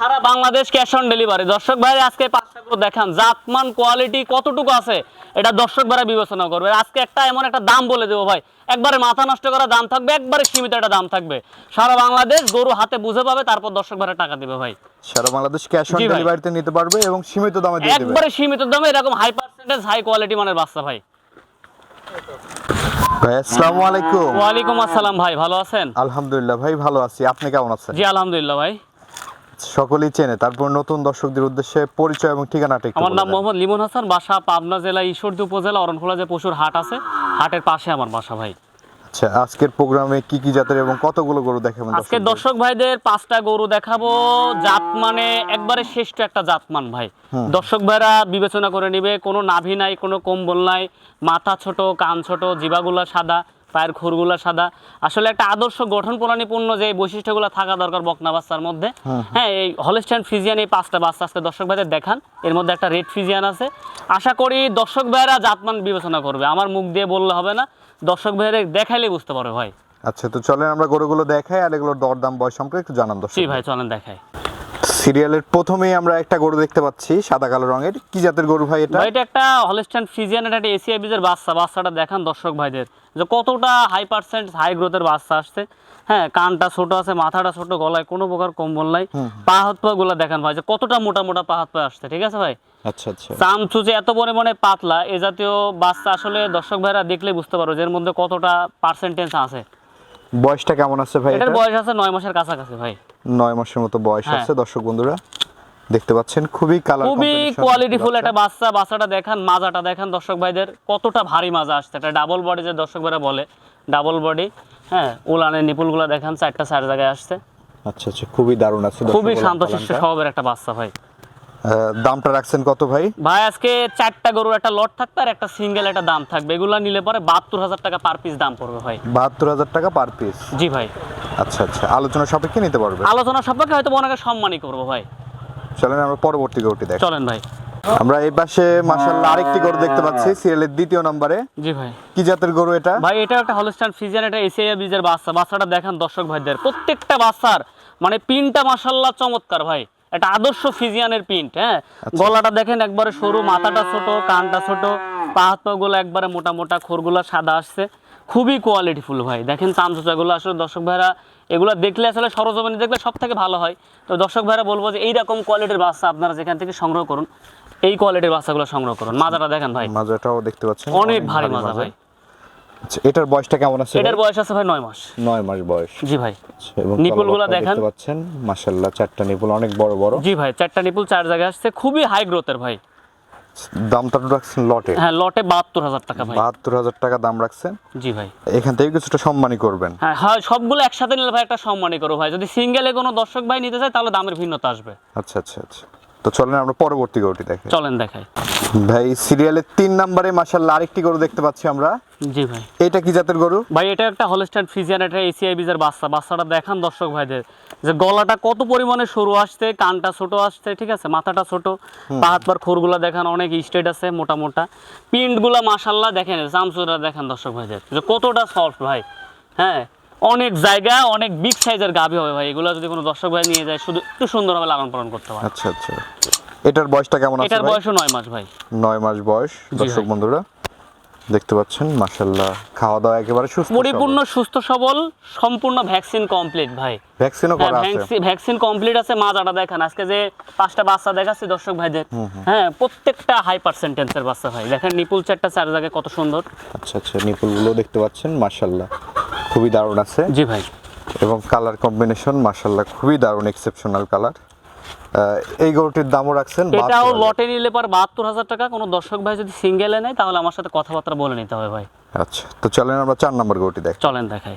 Sara Bangladesh cash on delivery দর্শক ভাই আজকে পাঁচটা করে দেখান। জাতমান কোয়ালিটি কতটুকু আছে এটা দর্শক ভাইরা বিবেচনা করবে। আজকে একটা এমন একটা দাম বলে দেবো ভাই। একবারে মাথা নষ্ট করা দাম থাকবে একবারে সীমিত একটা দাম থাকবে। সারা বাংলাদেশ গরু হাতে বুঝে পাবে তারপর দর্শক ভাইরা টাকা দিবে ভাই। সারা বাংলাদেশ ক্যাশ অন ডেলিভারিতে নিতে পারবে এবং সীমিত দামে দিয়ে দেবে। একবারে সীমিত দামে এরকম হাই পার্সেন্টেজ হাই কোয়ালিটি মানের বাচ্চা ভাই। ভাই আসসালামু আলাইকুম। ওয়ালাইকুম আসসালাম ভাই ভালো আছেন? আলহামদুলিল্লাহ ভাই ভালো আছি। আপনি কেমন আছেন? জি আলহামদুলিল্লাহ ভাই। সকলেই চেনে। তারপর নতুন দর্শকদের উদ্দেশ্যে পরিচয় এবং ঠিকানাটা আমার নাম মোহাম্মদ লিমন হাসান বাসা পাবনা জেলা ঈশ্বরদী উপজেলা অরণখোলা যে পশুর হাট আছে হাটের পাশে আমার বাসা ভাই। আচ্ছা আজকের প্রোগ্রামে কি কি জাতের এবং কতগুলো গরু দেখাবেন আজকে দর্শক ভাইদের পাঁচটা গরু দেখাবো। জাত মানে একবারে শ্রেষ্ঠ একটা জাতমান ভাই। দর্শক ভাইরা বিবেচনা করে নিবে কোনো নাভি নাই কোনো কম্বল নাই মাথা ছোট কান ছোট জিবাগুলা সাদা। পায়ের খুরগুলা সাদা। আসলে একটা আদর্শ গঠন প্রণালীপূর্ণ যে বৈশিষ্ট্যগুলো থাকা দরকার বকনা বাচ্চার মধ্যে। হ্যাঁ এই হলস্ট্যান্ড ফিজিয়ান এই পাঁচটা বাচ্চা আজকে দর্শক ভাইদের দেখান। এর মধ্যে একটা রেড ফিজিয়ান আছে। আশা করি দর্শক ভাইরা জাতমান বিবেচনা করবে। আমার মুখ দিয়ে বললে হবে না। দর্শক ভাইয়ের দেখাইলে বুঝতে পারবে ভাই। আচ্ছা তো চলেন আমরা গরুগুলো দেখাই আর এগুলোর দরদাম বয়স সম্পর্কে একটু জানান দর্শক ভাই চলেন দেখাই। সিরিয়ালের প্রথমেই আমরা একটা গরু দেখতে পাচ্ছি সাদা কালো রঙের। কি জাতের গরু ভাই এটা? এটা একটা হলস্টাইন ফ্রিজিয়ান এটা একটা এসিআই বীজের বাচ্চা। বাচ্চাটা দেখান দর্শক ভাইদের। যে কতটা হাই পার্সেন্ট হাই গ্রোথের বাচ্চা আসছে। হ্যাঁ কানটা ছোট আছে মাথাটা ছোট গলায় কোনো প্রকার কম্বল নাই। পা হাত পা গুলা দেখান ভাই যে কতটা মোটা মোটা পা হাত পা আসছে ঠিক আছে ভাই? আচ্ছা আচ্ছা। চামচুচে এত পরিমাণে পাতলা এ জাতীয় বাচ্চা আসলে দর্শক ভাইরা দেখলে বুঝতে পারো যে এর মধ্যে কতটা পার্সেন্টেজ আছে। বয়সটা কেমন আছে ভাই এটার এটা? বয়স আছে নয় মাসের কাছাকাছি ভাই। নয় মাসের মতো বয়স হ্যাঁ। আছে দর্শক বন্ধুরা। দেখতে পাচ্ছেন খুবই কালার খুবই কোয়ালিটিফুল একটা বাচ্চা বাচ্চাটা দেখান মাজাটা দেখান দর্শক ভাইদের কতটা ভারী মাজা আসছে। একটা ডাবল বডি যে দর্শক ভাইরা বলে ডাবল বডি হ্যাঁ উলানের নিপুলগুলো দেখান চারটা চার জায়গায় আসছে। আচ্ছা আচ্ছা খুবই দারুণ আছে খুবই শান্ত শিষ্ট স্বভাবের একটা বাচ্চা ভাই। দামটা রাখছেন কত ভাই? ভাই আজকে চারটা গরুর একটা লট থাকবে আর একটা সিঙ্গেল একটা দাম থাকবে। এগুলো নিলে পরে বাহাত্তর হাজার টাকা পার পিস দাম পড়বে ভাই। বাহাত্তর হাজার টাকা পার পিস জি ভাই। আচ্ছা আচ্ছা। আলোচনা সাপেক্ষে নিতে পারবে? আলোচনা সম্পর্কে হয়তো ওনাকে সম্মানই করব ভাই। চলেন আমরা পরবর্তী গরুটি দেখ। চলেন ভাই। আমরা এই পাশে মাশাআল্লাহ আরেকটি গরু দেখতে পাচ্ছি সিরিয়ালের দ্বিতীয় নম্বরে। জি ভাই। কি জাতের গরু এটা? ভাই এটা একটা হলস্টাইন ফ্রিজিয়ান এটা এসিআই বীজের বাচ্চা। বাচ্চাটা দেখেন দর্শক ভাইদের। প্রত্যেকটা বাচ্চার মানে পিনটা মাসাল্লাহ চমৎকার ভাই। এটা আদর্শ ফিজিয়ানের পিন্ট হ্যাঁ? গলাটা দেখেন একবারে সরু মাথাটা ছোট কানটা ছোট পা গুলো একবারে মোটা মোটা খোরগুলো সাদা আসছে। খুবই কোয়ালিটিফুল ভাই। দেখেন চামচুচাগুলো আসলে দর্শক ভাইরা এগুলো দেখলে আসলে সরজমিনে দেখলে সব থেকে ভালো হয়। তো দর্শক ভাইরা বলব যে এইরকম কোয়ালিটির বাচ্চা আপনারা যেখান থেকে সংগ্রহ করুন এই কোয়ালিটির বাচ্চাগুলো সংগ্রহ করুন। মাজাটা দেখেন ভাই। মাজাটাও দেখতে পাচ্ছেন। অনেক ভারী মাজা। ভাই। আচ্ছা, এটার বয়সটা কেমন আছে এটার বয়স আছে ভাই নয় মাস। নয় মাস বয়স। জি ভাই। আচ্ছা, এবং নিপুলগুলা দেখান। দেখতে পাচ্ছেন। মাশাআল্লাহ চারটা নিপুল অনেক বড় বড়। জি ভাই চারটা নিপুল চার জায়গায় আসছে। খুবই হাই গ্রোথের ভাই। দামটা রাখছেন লটে। হ্যাঁ লটে বাহাত্তর হাজার টাকা ভাই। বাহাত্তর হাজার টাকা দাম রাখছেন। জি ভাই। এখান থেকে কিছুটা সম্মানই করবেন। হ্যাঁ হ্যাঁ সবগুলো একসাথে নিলে ভাই একটা সম্মানই করো ভাই। যদি সিঙ্গেলে কোনো দর্শক ভাই নিতে চায় তাহলে দামের ভিন্নতা আসবে। আচ্ছা আচ্ছা আচ্ছা। তো চলেন আমরা পরবর্তী গরুটি দেখি চলেন দেখাই। ভাই সিরিয়ালের তিন নম্বরে মাশাআল্লাহ আরেকটি গরু দেখতে পাচ্ছি আমরা। জি ভাই। এটা কি জাতের গরু? ভাই এটা একটা হলস্টাইন ফিজিয়ান একটা এসিআই বীজের বাচ্চা। বাচ্চাটা দেখান দর্শক ভাইদের। যে গলাটা কত পরিমাণে সরু আসছে কানটা ছোট আসছে ঠিক আছে? মাথাটা ছোট। পা হাত পার খোরগুলা দেখান অনেক স্টেট আছে মোটা মোটা। পিন্টগুলা মাশাল্লাহ দেখেন চামচুরা দেখেন দর্শক ভাইদের। যে কতটা সফট ভাই। হ্যাঁ? অনেক জায়গা অনেক বিগ সাইজের গাভি হবে ভাই। এগুলো যদি কোনো দর্শক ভাই নিয়ে যায় শুধু একটু সুন্দরভাবে লালন পালন করতে পারে। আচ্ছা আচ্ছা। এটার বয়সটা কেমন আছে এটার ভাই? বয়সও নয় মাস ভাই। নয় মাস বয়স। দর্শক বন্ধুরা দেখতে পাচ্ছেন মাশাআল্লাহ খাওয়া দাওয়া একেবারে সুস্থ পরিপূর্ণ সুস্থ সবল সম্পূর্ণ ভ্যাকসিন কমপ্লিট ভাই। ভ্যাকসিনও করা আছে। ভ্যাকসিন কমপ্লিট আছে মাজাটা দেখেন আজকে যে পাঁচটা বাচ্চা দেখাচ্ছি দর্শক ভাইদের হ্যাঁ প্রত্যেকটা হাই পার্সেন্টেন্সের বাচ্চা ভাই। দেখেন নিপুল চারটা চার জায়গায় কত সুন্দর। আচ্ছা আচ্ছা নিপুলগুলো দেখতে পাচ্ছেন মাশাআল্লাহ। খুবই দারুণ আছে। জি ভাই। এবং কালার কম্বিনেশন মাশাআল্লাহ খুবই দারুণ এক্সেপশনাল কালার। এই গরুটির দামও রাখছেন এটাও 72,000 লটে নিলে পর বাহাত্তর হাজার টাকা। কোনো দর্শক ভাই যদি সিঙ্গেলে নেয় তাহলে আমার সাথে কথাবার্তা বলে নিতে হবে ভাই। আচ্ছা তো চলেন আমরা চার নম্বর গরুটি দেখ। চলেন দেখাই।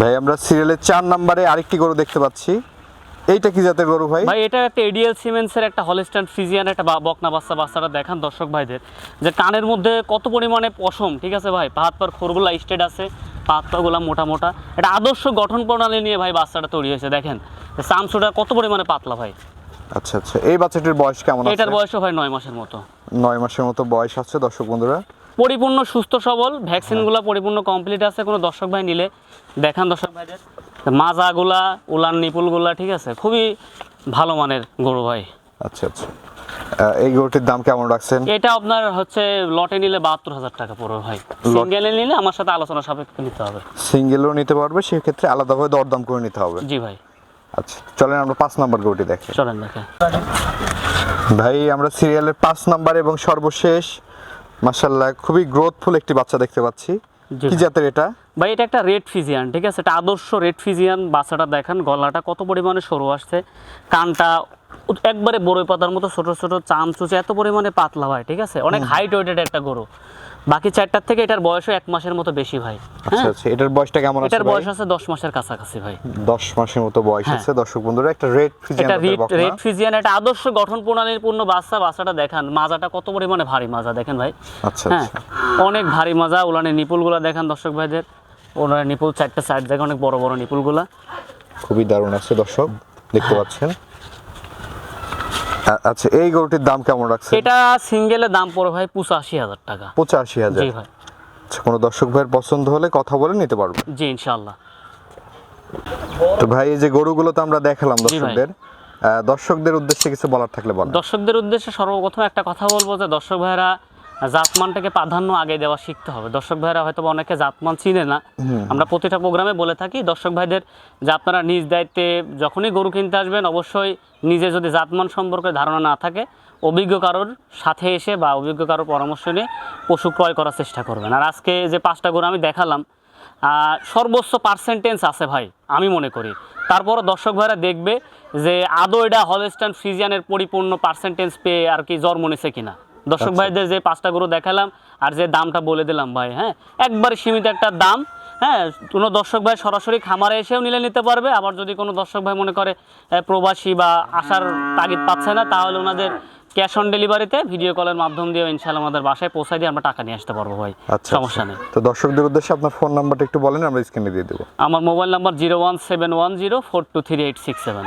ভাই আমরা সিরিয়ালের চার নম্বরে আরেকটি গরু দেখতে পাচ্ছি। এইটা কি জাতের গরু ভাই? ভাই এটা একটা এডিএল সিমেন্সের একটা হলিস্টান ফিজিয়ান একটা বকনা বাচ্চা বাচ্চাটা দেখান দর্শক ভাইদের। যে কানের মধ্যে কত পরিমাণে পশম ঠিক আছে ভাই? পাহাত পার খোরগুলা স্টেট আছে। পাহাত পাগুলা মোটা মোটা। এটা আদর্শ গঠন প্রণালী নিয়ে ভাই বাচ্চাটা তৈরি হয়েছে দেখেন। চামচুটা কত পরিমাণে পাতলা ভাই? আচ্ছা আচ্ছা। এই বাচ্চাটির বয়স কেমন আছে? এটার বয়সও ভাই নয় মাসের মতো। নয় মাসের মতো বয়স আছে দর্শক বন্ধুরা। পরিপূর্ণ সুস্থ সবল। ভ্যাকসিনগুলো পরিপূর্ণ কমপ্লিট আছে কোনো দর্শক ভাই নিলে। দেখান দর্শক ভাইদের। মাজাগুলা উলান নিপুলগুলা ঠিক আছে? খুবই ভালো মানের গরু ভাই। আচ্ছা আচ্ছা। এই গরুটির দাম কেমন রাখছেন? এটা আপনার হচ্ছে লটে নিলে বাহাত্তর হাজার টাকা পড়বে ভাই। সিঙ্গেলে নিলে আমার সাথে আলোচনা সাপেক্ষে নিতে হবে। সিঙ্গেলও নিতে পারবে সেক্ষেত্রে আলাদাভাবে দরদাম করে নিতে হবে। জি ভাই। আচ্ছা চলেন আমরা পাঁচ নাম্বার গরুটি দেখি। চলেন দেখে ভাই আমরা সিরিয়ালের পাঁচ নাম্বার এবং সর্বশেষ মাসাল্লাহ খুবই গ্রোথফুল একটি বাচ্চা দেখতে পাচ্ছি। কি জাতের এটা? ভাই এটা একটা রেড ফিজিয়ান ঠিক আছে? এটা আদর্শ রেড ফিজিয়ান বাচ্চাটা দেখেন গলাটা কত পরিমাণে সরু আসছে কানটা একবারে বড়ই পাতার মতো ছোট ছোট চাম চুচে এত পরিমাণে পাতলা ভাই ঠিক আছে? অনেক হাইট ওয়েটেড একটা গরু। বাকি চারটার থেকে এটার বয়সও এক মাসের মতো বেশি ভাই আচ্ছা হ্যাঁ? আচ্ছা এটার বয়সটা কেমন আছে এটার বয়স আছে দশ মাসের কাছাকাছি ভাই। দশ মাসের মতো বয়স হ্যাঁ। আছে দর্শক বন্ধুরা একটা রেড ফিজিয়ান এটা রেড ফিজিয়ান এটা আদর্শ গঠন প্রণালীর পূর্ণ বাচ্চা বাচ্চাটা দেখান মাজাটা কত পরিমাণে ভারী মাজা দেখেন ভাই। আচ্ছা হ্যাঁ আচ্ছা। অনেক ভারী মাজা ওলানের নিপুলগুলা দেখেন দর্শক ভাইদের। ওনার নিপুল চারটা সাইড দেখেন অনেক বড় বড় নিপুলগুলা। খুবই দারুণ আছে দর্শক দেখতে পাচ্ছেন। আচ্ছা এই গরুটির দাম কেমন রাখছে এটা সিঙ্গেলের দাম পড়ে ভাই পঁচাশি হাজার টাকা। পঁচাশি হাজার। জি ভাই। আচ্ছা কোনো দর্শক ভাইয়ের পছন্দ হলে কথা বলে নিতে পারব জি ইনশাল্লাহ তো ভাই এই যে গরুগুলো তো আমরা দেখালাম দর্শকদের দর্শকদের উদ্দেশ্যে কিছু বলার থাকলে বলেন। দর্শকদের উদ্দেশ্যে সর্বপ্রথম একটা কথা বলব যে দর্শক ভাইরা জাতমানটাকে প্রাধান্য আগে দেওয়া শিখতে হবে। দর্শক ভাইরা হয়তো অনেকে জাতমান চিনে না। আমরা প্রতিটা প্রোগ্রামে বলে থাকি দর্শক ভাইদের যে আপনারা নিজ দায়িত্বে যখনই গরু কিনতে আসবেন অবশ্যই নিজে যদি জাতমান সম্পর্কে ধারণা না থাকে অভিজ্ঞ কারোর সাথে এসে বা অভিজ্ঞ কারোর পরামর্শ নিয়ে পশু ক্রয় করার চেষ্টা করবেন। আর আজকে যে পাঁচটা গরু আমি দেখালাম সর্বোচ্চ পার্সেন্টেজ আছে ভাই আমি মনে করি। তারপরও দর্শক ভাইরা দেখবে যে আদৌ এটা হলস্টান ফ্রিজিয়ানের পরিপূর্ণ পার্সেন্টেজ পেয়ে আর কি জন্ম নিছে কিনা। দর্শক আচ্ছা। ভাইদের যে পাঁচটা গরু দেখালাম আর যে দামটা বলে দিলাম ভাই হ্যাঁ? একবার সীমিত একটা দাম হ্যাঁ? কোনো দর্শক ভাই সরাসরি খামারে এসেও নিলে নিতে পারবে। আবার যদি কোনো দর্শক ভাই মনে করে প্রবাসী বা আসার তাগিদ পাচ্ছে না তাহলে ওনাদের ক্যাশ অন ডেলিভারিতে ভিডিও কলের মাধ্যম দিয়ে ইনশাল্লাহ আমাদের বাসায় পৌঁছায় দিয়ে আমরা টাকা নিয়ে আসতে পারব ভাই। আচ্ছা সমস্যা আচ্ছা। নেই। তো দর্শকদের উদ্দেশ্যে আপনার ফোন নাম্বারটা একটু বলেন আমরা স্ক্রিনে দিয়ে দেবো। আমার mobile number zero one seven one zero four two three eight six seven